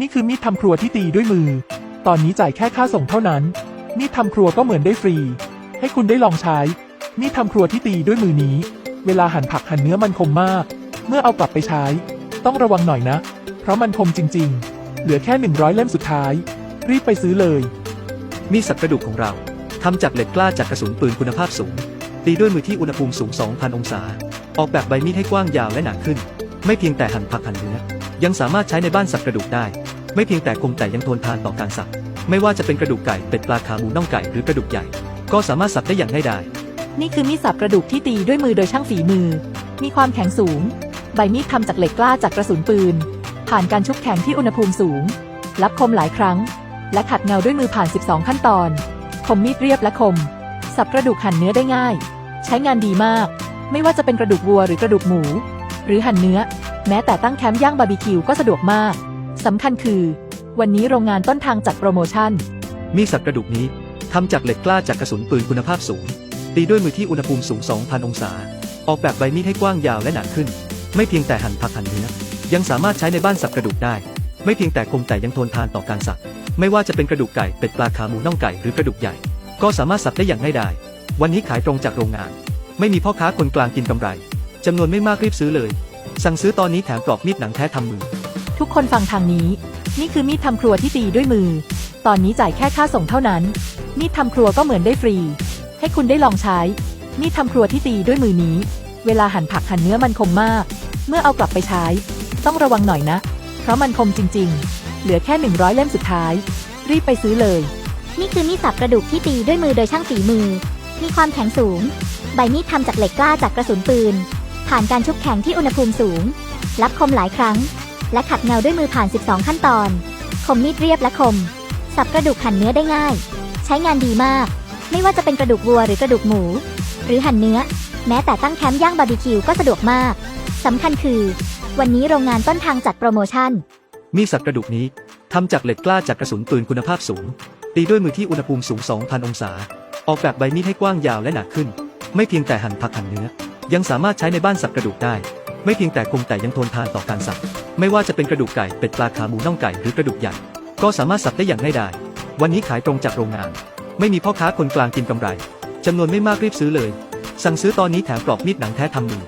นี่คือมีดทำครัวที่ตีด้วยมือ ตอนนี้จ่ายแค่ค่าส่งเท่านั้น มีดทำครัวก็เหมือนได้ฟรี ให้คุณได้ลองใช้ มีดทำครัวที่ตีด้วยมือนี้ เวลาหั่นผักหั่นเนื้อมันคมมาก เมื่อเอากลับไปใช้ ต้องระวังหน่อยนะ เพราะมันคมจริง ๆ เหลือแค่ 100 เล่มสุดท้าย รีบไปซื้อเลย มีดสับกระดูกของเราทำจากเหล็กกล้าจากกระสุนปืนคุณภาพสูง ตีด้วยมือที่อุณหภูมิสูง 2,000 องศา ออกแบบใบมีดให้กว้างยาวและหนาขึ้น ไม่เพียงแต่หั่นผักหั่นเนื้อยังสามารถใช้ในบ้านสับกระดูกได้ ไม่เพียงแต่คมแต่ยังทนทานต่อการสับ ไม่ว่าจะเป็นกระดูกไก่เป็ดปลาขาหมูน่องไก่หรือกระดูกใหญ่ ก็สามารถสับได้อย่างง่ายดาย นี่คือมีดสับกระดูกที่ตีด้วยมือโดยช่างฝีมือ มีความแข็งสูง ใบมีดทำจากเหล็กกล้าจากกระสุนปืน ผ่านการชุบแข็งที่อุณหภูมิสูง รับคมหลายครั้ง และขัดเงาด้วยมือผ่าน 12 ขั้นตอน คมมีดเรียบและคม สับกระดูกหั่นเนื้อได้ง่าย ใช้งานดีมาก ไม่ว่าจะเป็นกระดูกวัวหรือกระดูกหมู หรือหั่นเนื้อ แม้แต่ตั้งแคมป์ย่างบาร์บีคิวก็สะดวกมาก สำคัญคือ วันนี้โรงงานต้นทางจัดโปรโมชั่น มีสับกระดูกนี้ทำจากเหล็กกล้าจากกระสุนปืนคุณภาพสูง ตีด้วยมือที่อุณหภูมิสูง 2,000 องศา ออกแบบใบมีดให้กว้างยาวและหนาขึ้น ไม่เพียงแต่หั่นผักหั่นเนื้อ ยังสามารถใช้ในบ้านสับกระดูกได้ ไม่เพียงแต่คมแต่ยังทนทานต่อการสับ ไม่ว่าจะเป็นกระดูกไก่ เป็ดปลาขาหมูน่องไก่หรือกระดูกใหญ่ ก็สามารถสับได้อย่างง่ายดาย วันนี้ขายตรงจากโรงงาน ไม่มีพ่อค้าคนกลางกินกำไรจำนวนไม่มากรีบซื้อเลย สั่งซื้อตอนนี้แถมกรอบมีดหนังแท้ทำมือ ทุกคนฟังทางนี้ นี่คือมีดทำครัวที่ตีด้วยมือ ตอนนี้จ่ายแค่ค่าส่งเท่านั้น มีดทำครัวก็เหมือนได้ฟรี ให้คุณได้ลองใช้ มีดทำครัวที่ตีด้วยมือนี้ เวลาหั่นผักหั่นเนื้อมันคมมาก เมื่อเอากลับไปใช้ ต้องระวังหน่อยนะ เพราะมันคมจริง ๆ เหลือแค่ 100 เล่มสุดท้าย รีบไปซื้อเลย นี่คือมีดสับกระดูกที่ตีด้วยมือโดยช่างฝีมือ มีความแข็งสูง ใบมีดทำจากเหล็กกล้าจากกระสุนปืน ผ่านการชุบแข็งที่อุณหภูมิสูง รับคมหลายครั้ง และขัดเงาด้วยมือผ่าน 12 ขั้นตอน คมมีดเรียบและคม สับกระดูกหั่นเนื้อได้ง่าย ใช้งานดีมาก ไม่ว่าจะเป็นกระดูกวัวหรือกระดูกหมู หรือหั่นเนื้อ แม้แต่ตั้งแคมป์ย่างบาร์บีคิวก็สะดวกมากสำคัญคือ วันนี้โรงงานต้นทางจัดโปรโมชั่น มีดสับกระดูกนี้ทำจากเหล็กกล้าจากกระสุนปืนคุณภาพสูง ตีด้วยมือที่อุณหภูมิสูง 2,000 องศา ออกแบบใบมีดให้กว้างยาวและหนาขึ้น ไม่เพียงแต่หั่นผักหั่นเนื้อ ยังสามารถใช้ในบ้านสับกระดูกได้ ไม่เพียงแต่คมแต่ยังทนทานต่อการสับ ไม่ว่าจะเป็นกระดูกไก่ เป็ดปลาขาหมูน่องไก่หรือกระดูกใหญ่ ก็สามารถสับได้อย่างง่ายดาย วันนี้ขายตรงจากโรงงาน ไม่มีพ่อค้าคนกลางกินกำไรจำนวนไม่มากรีบซื้อเลย สั่งซื้อตอนนี้แถมกรอบมีดหนังแท้ทำมือ